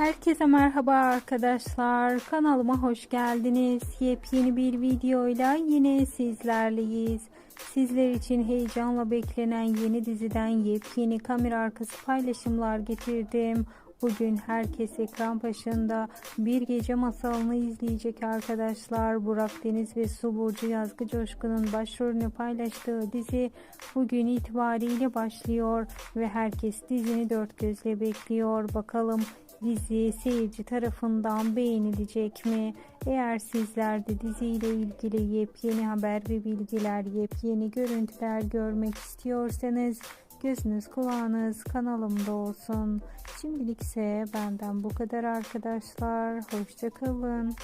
Herkese merhaba arkadaşlar. Kanalıma hoş geldiniz. Yepyeni bir videoyla yine sizlerleyiz. Sizler için heyecanla beklenen yeni diziden yepyeni kamera arkası paylaşımlar getirdim. Bugün herkes ekran başında bir gece masalını izleyecek arkadaşlar. Burak Deniz ve Su Burcu Yazgı Coşkun'un başrolünü paylaştığı dizi bugün itibariyle başlıyor ve herkes dizini dört gözle bekliyor. Bakalım dizi seyirci tarafından beğenilecek mi? Eğer sizler de diziyle ilgili yepyeni haber ve bilgiler, yepyeni görüntüler görmek istiyorsanız gözünüz kulağınız kanalımda olsun. Şimdilik ise benden bu kadar arkadaşlar. Hoşçakalın.